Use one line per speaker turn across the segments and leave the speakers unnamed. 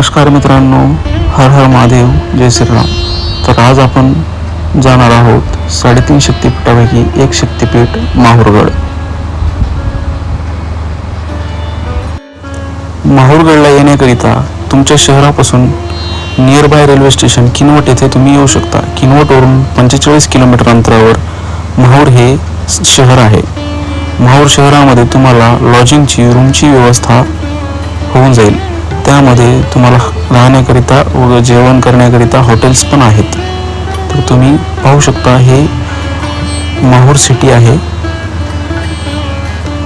नमस्कार मित्रांनो हर हर महादेव जय श्रीराम. तर आज आपण जाणार आहोत साडेतीन शक्तीपीठापैकी एक शक्तिपीठ माहूरगड. माहूरगडला येण्याकरिता तुमच्या शहरापासून nearby railway station Kinwat येथे तुम्ही येऊ शकता. किनवटवरून पंचेचाळीस किलोमीटर अंतरावर माहूर हे शहर आहे. माहूर शहरामध्ये तुम्हाला लॉजिंगची रूमची व्यवस्था होऊन जाईल. त्यामध्ये तुम्हाला राहण्याकरिता व जेवण करण्याकरिता हॉटेल्स पण आहेत. तर तुम्ही पाहू शकता हे माहूर सिटी आहे.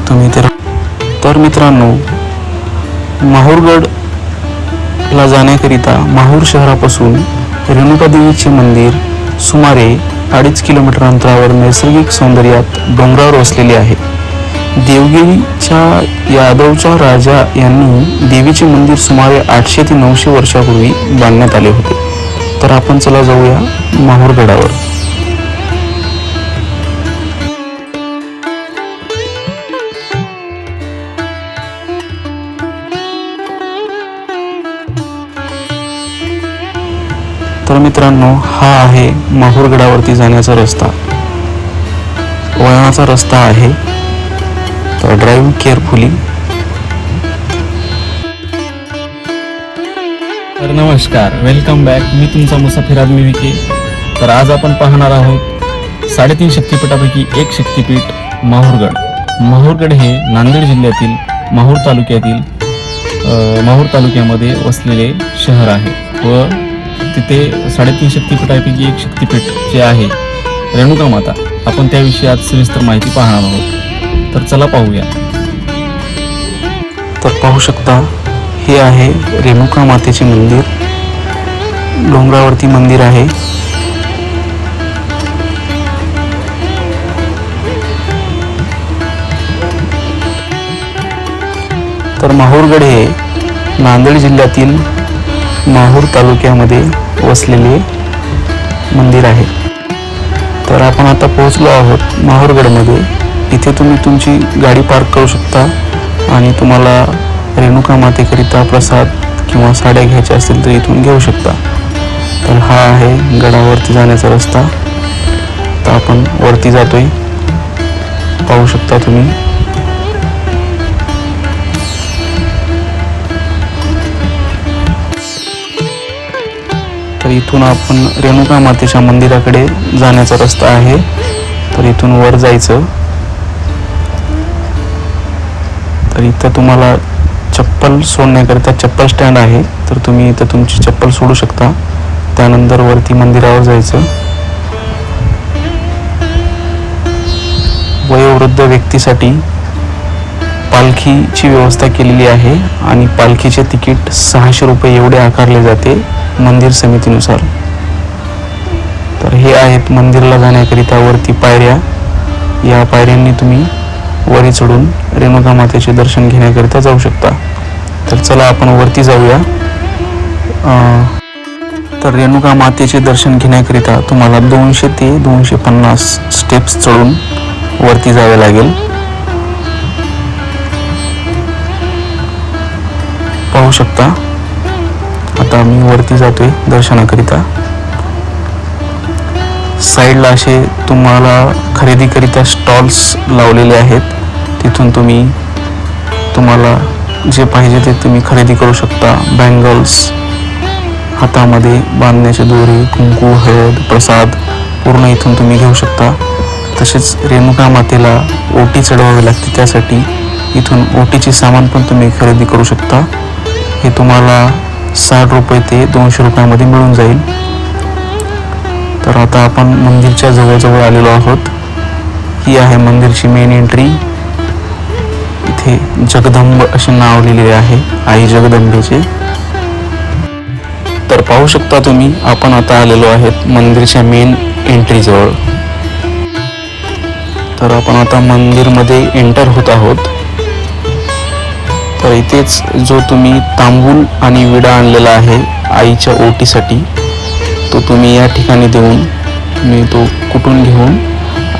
तुम्ही तर तर मित्रांनो माहूरगडला जाण्याकरिता माहूर शहरापासून रेणुका देवीचे मंदिर सुमारे अडीच किलोमीटर अंतरावर नैसर्गिक सौंदर्यात डोंगरावर वसलेले आहे. देवगिरीच्या यादवच्या राजा यांनी देवीचे मंदिर सुमारे आठशे ते नऊशे वर्षापूर्वी बांधण्यात आले होते. तर आपण चला जाऊया माहूरगडावर. तर मित्रांनो हा आहे माहूरगडावरती जाण्याचा रस्ता. वळणाचा रस्ता आहे. ड्राईव्ह केअरफुली
तर नमस्कार वेलकम बॅक मी तुमचा मुसाफिर आदमी विके. तर आज आपण पाहणार आहोत साडेतीन शक्तिपीठापैकी एक शक्तिपीठ माहूरगड. माहूरगड हे नांदेड जिल्ह्यातील माहूर तालुक्यातील माहूर तालुक्यामध्ये वसलेले शहर आहे व तिथे साडेतीन शक्तिपीठापैकी एक शक्तिपीठ जे आहे रेणुका माता. आपण त्याविषयी आज सविस्तर माहिती पाहणार आहोत. तर चला पाहूया.
तर पाहू शकता हे आहे रेणुका मातेचे मंदिर. डोंगरावरती मंदिर आहे. तर माहूरगड हे नांदेड जिल्ह्यातील माहूर तालुक्यामध्ये वसलेले मंदिर आहे. तर आपण आता पोहोचलो आहोत माहूरगडमध्ये. इथे तुम्ही तुमची गाडी पार्क करू शकता आणि तुम्हाला रेणुका मातेकरिता प्रसाद किंवा साड्या घ्यायच्या असतील तर इथून घेऊ शकता. तर हा आहे गडावरती जाण्याचा रस्ता. तर आपण वरती जातोय. पाहू शकता तुम्ही. तर इथून आपण रेणुका मातेच्या मंदिराकडे जाण्याचा रस्ता आहे. तर इथून वर जायचं. तर इथं तुम्हाला चप्पल सोडण्याकरिता चप्पल स्टँड आहे. तर तुम्ही इथं तुमची चप्पल सोडू शकता. त्यानंतर वरती मंदिरावर जायचं. वयोवृद्ध व्यक्तीसाठी पालखीची व्यवस्था केलेली आहे आणि पालखीचे तिकीट सहाशे रुपये एवढे आकारले जाते मंदिर समितीनुसार. तर हे आहेत मंदिरला जाण्याकरिता वरती पायऱ्या. या पायऱ्यांनी तुम्ही वरी चढून रेणुका मातेचे दर्शन घेण्याकरिता जाऊ शकता. तर चला आपण वरती जाऊया. तर रेणुका मातेचे दर्शन घेण्याकरिता तुम्हाला दोनशे ते दोनशे पन्नास स्टेप्स चढून वरती जावे लागेल. पाहू शकता. आता मी वरती जातोय दर्शनाकरिता. साईडला असे तुम्हाला खरेदीकरिता स्टॉल्स लावलेले आहेत. तिथून तुम्ही तुम्हाला जे पाहिजे ते तुम्ही खरेदी करू शकता. बँगल्स हातामध्ये बांधण्याचे दोरे कुंकू हळद प्रसाद पूर्ण इथून तुम्ही घेऊ शकता. तसेच रेणुका मातेला ओटी चढवावी लागते त्यासाठी इथून ओटीचे सामान पण तुम्ही खरेदी करू शकता. हे तुम्हाला साठ रुपये ते दोनशे रुपयामध्ये मिळून जाईल. तर आता आपण मंदिरच्या जवळजवळ आलेलो आहोत. ही आहे मंदिरची मेन एंट्री इथे जगदंब असे नाव लिहिलेले आहे आई जगदंबेचे. तर पाहू शकता तुम्ही आपण आता आलेलो आहेत मंदिरच्या मेन एंट्रीजवळ तर आपण आता मंदिरमध्ये एंटर होत आहोत. तर इथेच जो तुम्ही तांबूल आणि विडा आणलेला आहे आईच्या ओटीसाठी तो तुम्ही या ठिकाणी देऊन मी तो कुठून घेऊन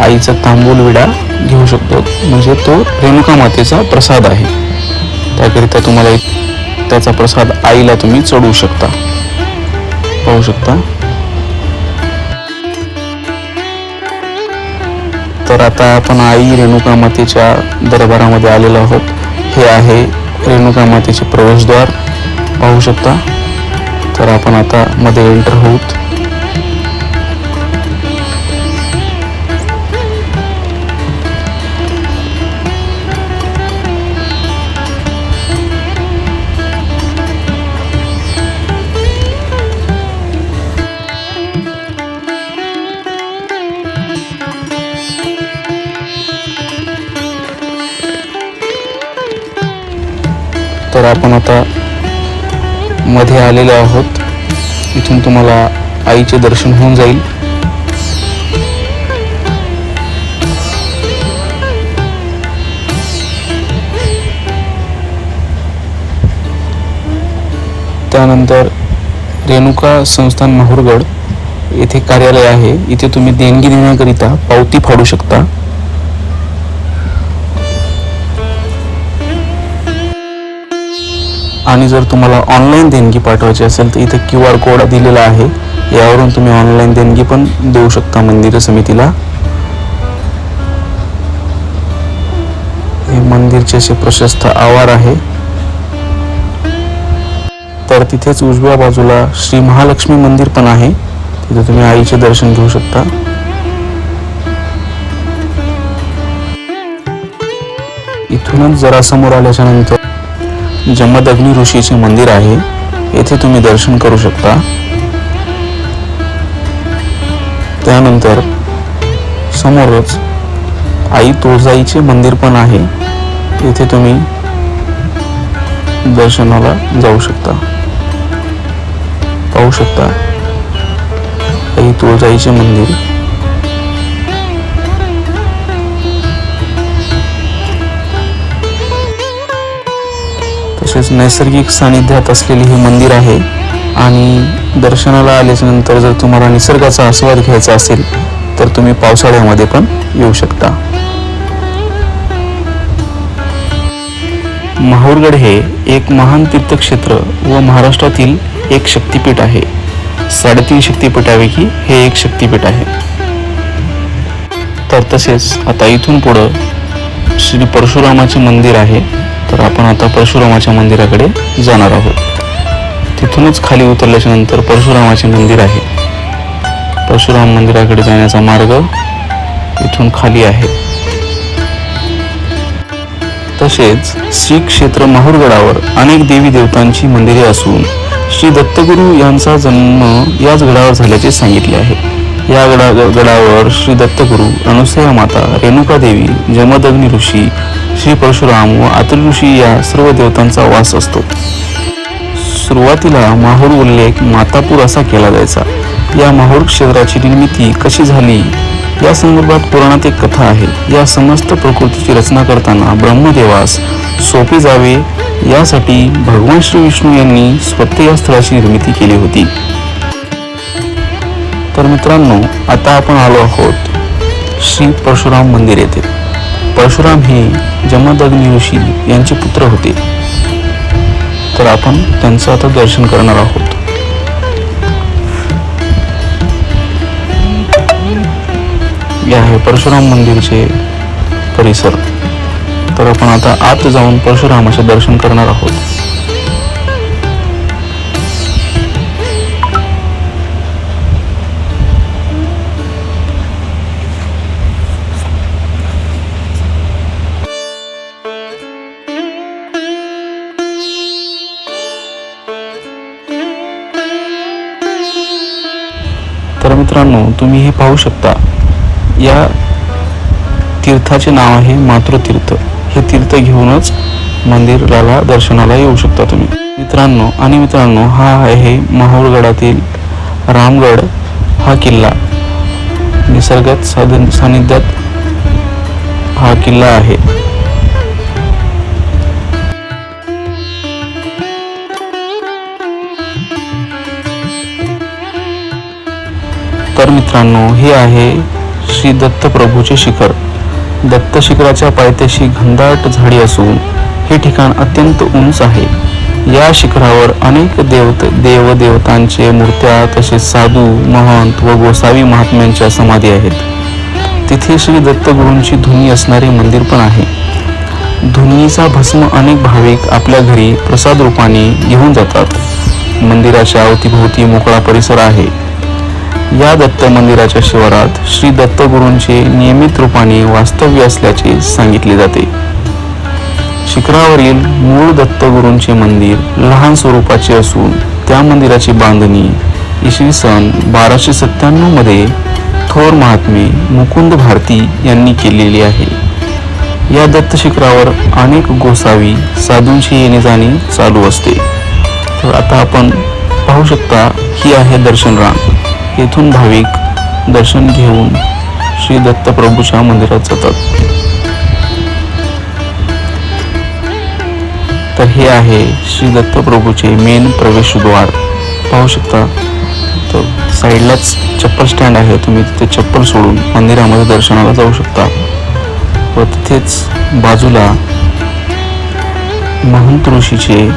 आईचा तांबूल विडा घेऊ शकतो. म्हणजे तो रेणुका मातेचा प्रसाद आहे. त्याकरिता तुम्हाला एक त्याचा प्रसाद आईला तुम्ही चढवू शकता. पाहू शकता. तर आता आपण आई रेणुका मातेच्या दरबारामध्ये आलेलो आहोत. हे आहे रेणुका मातेचे प्रवेशद्वार. पाहू शकता. तर आपण आता मध्ये एंटर होऊत. तर आपण आता मध्ये आलेलो आहोत. इथून तुम्हाला आईचे दर्शन होऊन जाईल. त्यानंतर रेणुका संस्थान माहूरगड येथे कार्यालय आहे. इथे तुम्ही देणगी देण्याकरिता पावती फाडू शकता. आणि जर तुम्हाला ऑनलाईन देणगी पाठवायची असेल तर इथे क्यू आर कोड दिलेला आहे. यावरून तुम्ही ऑनलाईन देणगी पण देऊ शकता मंदिर समितीला. हे मंदिरचे असे प्रशस्त आवार आहे. तर तिथेच उजव्या बाजूला श्री महालक्ष्मी मंदिर पण आहे. तिथे तुम्ही आईचे दर्शन घेऊ शकता. इथूनच जरा समोर आल्याच्यानंतर जमदग्नी ऋषीचे मंदिर आहे. येथे तुम्ही दर्शन करू शकता. त्यानंतर समोरच आई तुळजाईचे मंदिर पण आहे. येथे तुम्ही दर्शनाला जाऊ शकता. पाहू शकता. आई तुळजाईचे मंदिर. तसेच नैसर्गिक सानिध्यात असलेले हे मंदिर आहे. आणि दर्शनाला आल्याच्यानंतर जर तुम्हाला निसर्गाचा आस्वाद घ्यायचा असेल तर तुम्ही पावसाळ्यामध्ये पण येऊ शकता. माहूरगड हे एक महान तीर्थक्षेत्र व महाराष्ट्रातील एक शक्तिपीठ आहे. साडेतीन शक्तिपीठापैकी हे एक शक्तिपीठ आहे. तर तसेच आता इथून पुढं श्री परशुरामाचे मंदिर आहे. तर आपण आता परशुरामाच्या मंदिराकडे जाणार आहोत. तिथूनच खाली उतरल्याच्या नंतर परशुरामाचे मंदिर आहे. परशुराम मंदिराकडे जाण्याचा मार्ग इथून खाली आहे. तसेच श्री क्षेत्र माहूरगडावर अनेक देवी देवतांची मंदिरे असून श्री दत्तगुरू यांचा जन्म याच गडावर झाल्याचे सांगितले आहे. या गडा गडावर श्री दत्तगुरू अनुसया माता रेणुका देवी जमदग्नी ऋषी श्री परशुराम व आतुल ऋषी या सर्व देवतांचा वास असतो. सुरुवातीला माहूर उल्लेख मातापूर असा केला जायचा. या माहूर क्षेत्राची निर्मिती कशी झाली? या संदर्भात पुराणात एक कथा आहे. या समस्त प्रकृतीची रचना करताना ब्रह्मदेवास सोपे जावे. यासाठी भगवान श्री विष्णू यांनी स्वतः या स्थळाची निर्मिती केली होती. तर मित्रांनो आता आपण आलो आहोत श्री परशुराम मंदिर येथे. परशुराम हे जमदग्नी ऋषी यांचे पुत्र होते. तर आपण त्यांचं आता दर्शन करणार आहोत. हे आहे परशुराम मंदिरचे परिसर. तर आपण आता आत जाऊन परशुरामाचे दर्शन करणार आहोत. तर मित्रांनो तुम्ही हे पाहू शकता या तीर्थाचे नाव आहे मातृतीर्थ. हे तीर्थ घेऊनच मंदिराला दर्शनाला येऊ शकता तुम्ही. मित्रांनो आणि मित्रांनो हा आहे माहूरगडातील रामगड. हा किल्ला निसर्गात साधन सानिध्यात हा किल्ला आहे. मित्रांनो हे आहे श्री दत्त प्रभूचे शिखर. दत्त शिखराच्या पायथ्याशी घनदाट झाडी असून हे ठिकाण अत्यंत उंच आहे. या शिखरावर अनेक देवत देवदेवतांचे मूर्त्या तसेच साधू महंत व गोसावी महात्म्यांच्या समाधी आहेत. तिथे श्री दत्तगुरूंची धुनी असणारे मंदिर पण आहे. धुनीचा भस्म अनेक भाविक आपल्या घरी प्रसाद रूपाने घेऊन जातात. मंदिराच्या अवतीभोवती मोकळा परिसर आहे. या दत्त मंदिराच्या शिवारात श्री दत्तगुरूंचे नियमित रूपाने वास्तव्य असल्याचे सांगितले जाते. शिखरावरील मूळ दत्तगुरूंचे मंदिर लहान स्वरूपाचे असून त्या मंदिराची बांधणी इसवी सन बाराशे सत्त्याण्णवमध्ये थोर महात्मे मुकुंद भारती यांनी केलेली आहे. या दत्त शिखरावर अनेक गोसावी साधूंची येणे जाणे चालू असते. तर आता आपण पाहू शकता ही आहे दर्शन रांग येथून भाविक दर्शन घेऊन श्री दत्तप्रभूच्या मंदिरात जातात. तर हे आहे श्री दत्तप्रभूचे मेन प्रवेशद्वार. पाहू शकता तर साईडलाच चप्पल स्टँड आहे. तुम्ही तिथे चप्पल सोडून मंदिरामध्ये दर्शनाला जाऊ शकता. व तिथेच बाजूला महंत ऋषीचे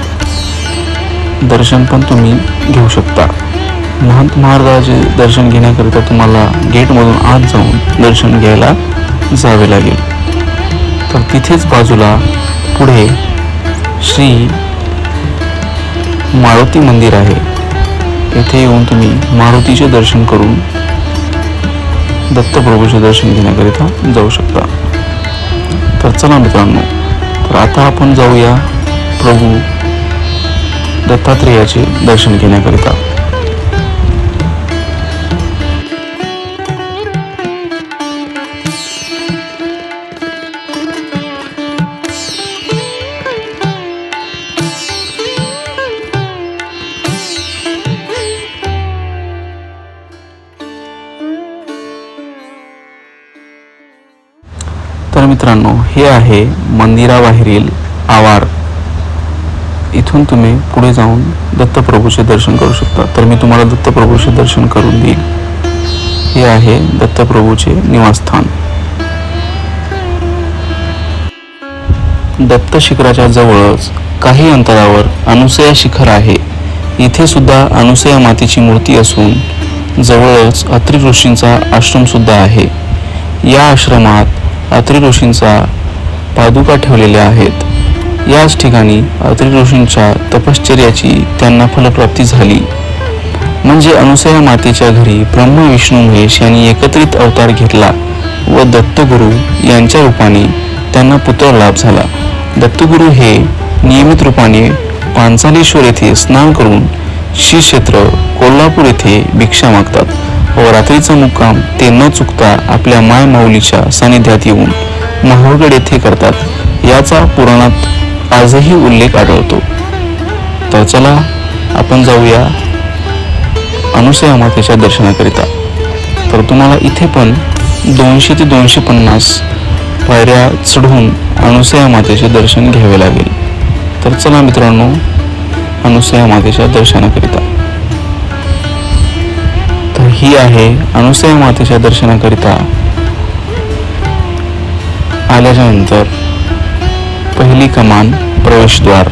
दर्शन पण तुम्ही घेऊ शकता. महंत महाराजाचे दर्शन घेण्याकरिता तुम्हाला गेटमधून आत जाऊन दर्शन घ्यायला जावे लागेल. तर तिथेच बाजूला पुढे श्री मारुती मंदिर आहे. येथे येऊन तुम्ही मारुतीचे दर्शन करून दत्तप्रभूचे दर्शन घेण्याकरिता जाऊ शकता. तर चला मित्रांनो तर आता आपण जाऊया प्रभू दत्तात्रेयाचे दर्शन घेण्याकरिता. मित्रांनो हे आहे मंदिराबाहेरील आवार. इथून तुम्ही पुढे जाऊन दत्तप्रभूचे दर्शन करू शकता. तर मी तुम्हाला दत्तप्रभूचे दर्शन करून देईल. हे आहे दत्तप्रभूचे निवासस्थान. दत्त शिखराच्या जवळच काही अंतरावर अनुसया शिखर आहे. इथे सुद्धा अनुसया मातेची मूर्ती असून जवळच अत्रि ऋषींचा आश्रम सुद्धा आहे. या आश्रमात अत्री ऋषींचा पादुका ठेवलेल्या आहेत. याच ठिकाणी अत्री ऋषींच्या तपश्चर्याची त्यांना फलप्राप्ती झाली. म्हणजे अनुसया मातेच्या घरी ब्रह्म विष्णू महेश यांनी एकत्रित अवतार घेतला व दत्तगुरू यांच्या रूपाने त्यांना पुत्र लाभ झाला. दत्तगुरू हे नियमित रूपाने पांचालेश्वर येथे स्नान करून श्री क्षेत्र कोल्हापूर येथे भिक्षा मागतात. व रात्रीचा मुक्काम ते न चुकता आपल्या माय माऊलीच्या सानिध्यात येऊन माहुरगड येथे करतात याचा पुराणात आजही उल्लेख आढळतो. तर चला आपण जाऊया अनुसया मातेच्या दर्शनाकरिता. तर तुम्हाला इथे पण दोनशे ते दोनशे पन्नास पायऱ्या चढून अनुसया मातेचे दर्शन घ्यावे लागेल. तर चला मित्रांनो अनुसया मातेच्या दर्शनाकरिता. ही आहे अनुसया मातेच्या दर्शनाकरिता. आल्याच्यानंतर पहिली कमान प्रवेशद्वार.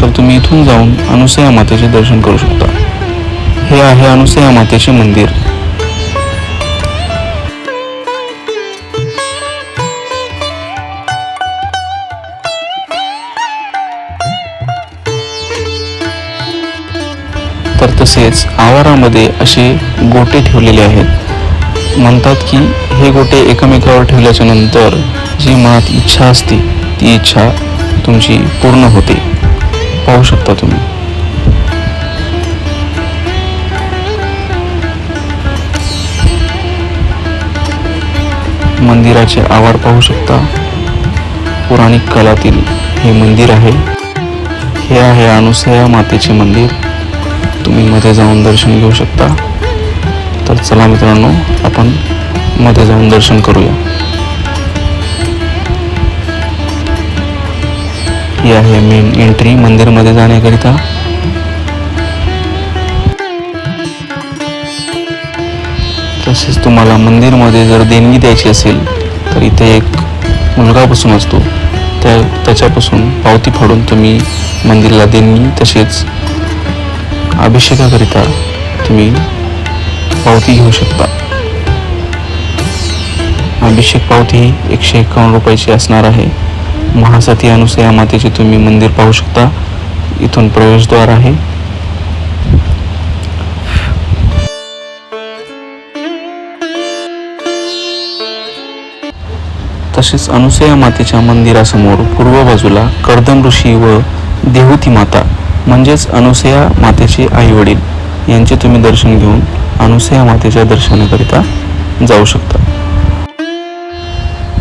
तर तुम्ही इथून जाऊन अनुसया मातेचे दर्शन करू शकता. हे आहे अनुसया मातेचे मंदिर. तर तसेच आवारामध्ये असे गोटे ठेवलेले आहेत. म्हणतात की हे गोटे एकमेकावर ठेवल्याच्या नंतर जी मनात इच्छा असते ती इच्छा तुमची पूर्ण होते. पाहू शकता तुम्ही. मंदिराचे आवार पाहू शकता. पौराणिक काळातील हे मंदिर आहे. हे आहे अनुसया मातेचे मंदिर. तुम्ही मध्ये जाऊन दर्शन घेऊ शकता. तर चला मित्रांनो आपण मध्ये जाऊन दर्शन करूया. ही आहे मेन एंट्री मंदिरमध्ये जाण्याकरिता. तसेच तुम्हाला मंदिरमध्ये जर देणगी द्यायची असेल तर इथे एक मुलगा बसून असतो. त्या त्याच्यापासून पावती फाडून तुम्ही मंदिराला देणगी तसेच अभिषेकाकरिता तुम्ही पावती घेऊ शकता. अभिषेक पावती ही एकशे एकावन्न रुपयाची असणार आहे. महासती अनुसया मातेचे तुम्ही मंदिर पाहू शकता. इथून प्रवेशद्वार आहे. तसेच अनुसया मातेच्या मंदिरासमोर पूर्व बाजूला कर्दम ऋषी व देहुती माता म्हणजेच अनुसया मातेचे आई वडील यांचे तुम्ही दर्शन घेऊन अनुसया मातेच्या दर्शनाकरिता जाऊ शकता.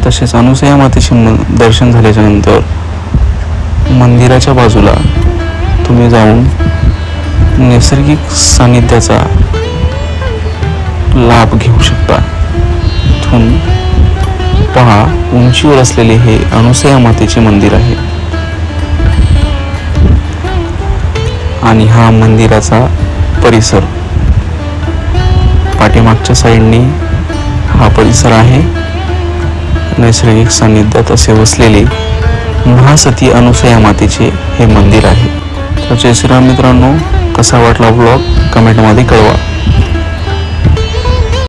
तसेच अनुसया मातेचे म दर्शन झाल्याच्यानंतर मंदिराच्या बाजूला तुम्ही जाऊन नैसर्गिक सानिध्याचा लाभ घेऊ शकता. इथून पहा उंचीवर असलेले हे अनुसया मातेचे मंदिर आहे. आणि हा मंदिराचा परिसर. पाठीमागच्या साईडने हा परिसर आहे. नैसर्गिक सान्निध्यात असे वसलेले महासती अनुसया मातेचे हे मंदिर आहे. तर जय श्रीराम मित्रांनो कसा वाटला ब्लॉग कमेंटमध्ये कळवा.